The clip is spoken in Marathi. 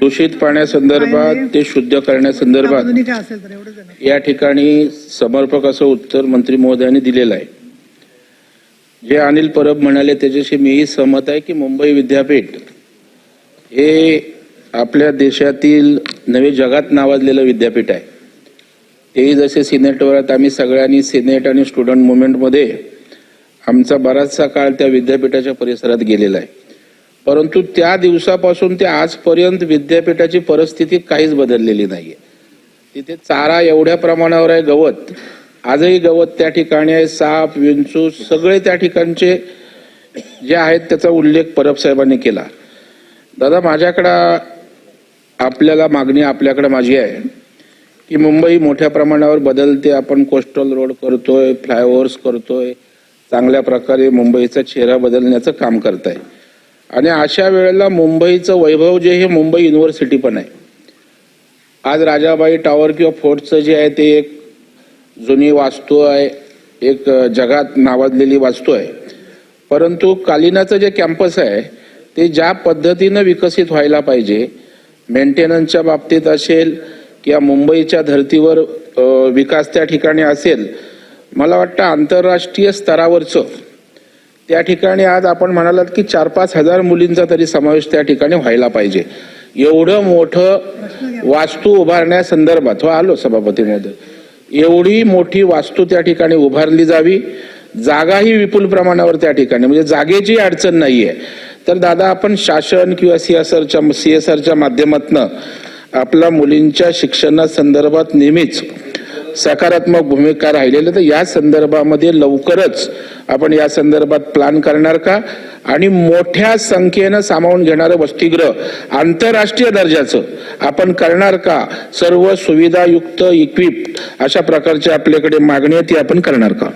दूषित पाण्यासंदर्भात ते शुद्ध करण्यासंदर्भात. या ठिकाणी समर्पक असं उत्तर मंत्री महोदयांनी दिलेलं आहे. जे अनिल परब म्हणाले त्याच्याशी मीही सहमत आहे की मुंबई विद्यापीठ हे आपल्या देशातील नवे जगात नावाजलेलं विद्यापीठ आहे. तेही जसे सिनेटवर आम्ही सगळ्यांनी सिनेट आणि स्टुडंट मुवमेंटमध्ये आमचा बराचसा काळ त्या विद्यापीठाच्या परिसरात गेलेला आहे. परंतु त्या दिवसापासून ते आजपर्यंत विद्यापीठाची परिस्थिती काहीच बदललेली नाहीये. तिथे चारा एवढ्या प्रमाणावर आहे गवत. आजही गवत त्या ठिकाणी आहे साप विंचू सगळे त्या ठिकाणचे जे आहेत त्याचा उल्लेख परब साहेबांनी केला. दादा माझ्याकडं आपल्याला मागणी आपल्याकडे माझी आहे की मुंबई मोठ्या प्रमाणावर बदलते. आपण कोस्टल रोड करतोय फ्लायओव्हर्स करतोय. चांगल्या प्रकारे मुंबईचा चेहरा बदलण्याचं काम करत आहे आणि अशा वेळेला मुंबईचं वैभव जे हे मुंबई युनिव्हर्सिटी पण आहे. आज राजाबाई टॉवर किंवा फोर्टचं जे आहे ते एक जुनी वास्तू आहे एक जगात नावाजलेली वास्तू आहे. परंतु कालिनाचं जे कॅम्पस आहे ते ज्या पद्धतीनं विकसित व्हायला पाहिजे मेंटेनन्सच्या बाबतीत असेल किंवा मुंबईच्या धर्तीवर विकास त्या ठिकाणी असेल मला वाटतं आंतरराष्ट्रीय स्तरावरचं. त्या ठिकाणी आज आपण म्हणालात की चार पाच हजार मुलींचा तरी समावेश त्या ठिकाणी व्हायला पाहिजे. एवढं मोठं वास्तू उभारण्यासंदर्भात हो आलो सभापती महोदय. एवढी मोठी वास्तू त्या ठिकाणी उभारली जावी. जागाही विपुल प्रमाणावर त्या ठिकाणी म्हणजे जागेची अडचण नाही आहे तर दादा आपण शासन किंवा सी ए सरच्या सी एस आरच्या माध्यमातनं आपल्या मुलींच्या शिक्षणासंदर्भात नेहमीच सकारात्मक भूमिका राहिलेली तर या संदर्भामध्ये लवकरच आपण या संदर्भात प्लॅन करणार का? आणि मोठ्या संख्येनं सामावून घेणारं वसतिगृह आंतरराष्ट्रीय दर्जाचं आपण करणार का? सर्व सुविधायुक्त इक्विप अशा प्रकारची आपल्याकडे मागणी आहे ती आपण करणार का?